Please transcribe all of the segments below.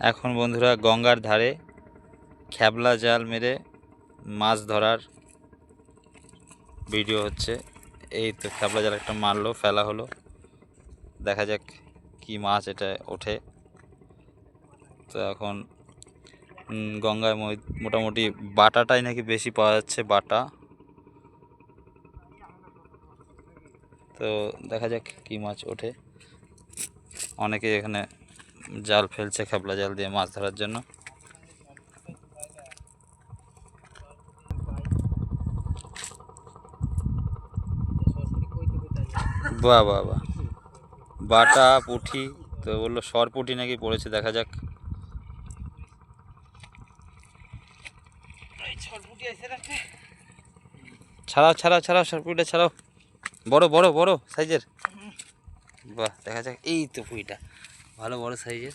এখন বন্ধুরা গঙ্গার ধারে খ্যাবলা জাল মেরে মাছ ধরার ভিডিও হচ্ছে। এই তো খ্যাবলা জাল একটা মারলো, ফেলা হলো। দেখা যাক কি মাছ এটা ওঠে। তো এখন গঙ্গায় মোটামুটি বাটাটাই নাকি বেশি পাওয়া যাচ্ছে, বাটা। তো দেখা যাক কি মাছ ওঠে। অনেকে এখানে জাল ফেলছে খেপলা জাল দিয়ে মাছ ধরার জন্য। বাহ বাহ বাহ। বাটা পুঁটি তো বলল সর পুঁটি নাকি পড়েছে, দেখা যাক। ছাড়াও ছাড়াও ছাড়াও, সর পুঁটিটা ছাড়াও। বড় বড় বড় সাইজের। বাহ, দেখা যাক। এই তো পুঁইটা ভালো বড় সাইজের?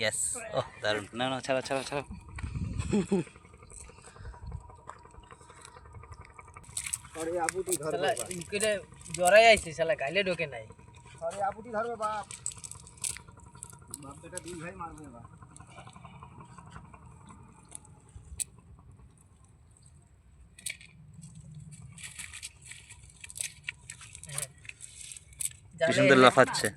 ইয়েস ও দারুণ। না না ছাড়া ছাড়া। ইনকেটে জ্বরাই আইছে শালা গাইলে ঢোকে নাই। আরে আপুটি ধরবে বাপ। বাপ বেটা দুই ভাই মারবে বাপ। কি সুন্দর লাফাচ্ছে।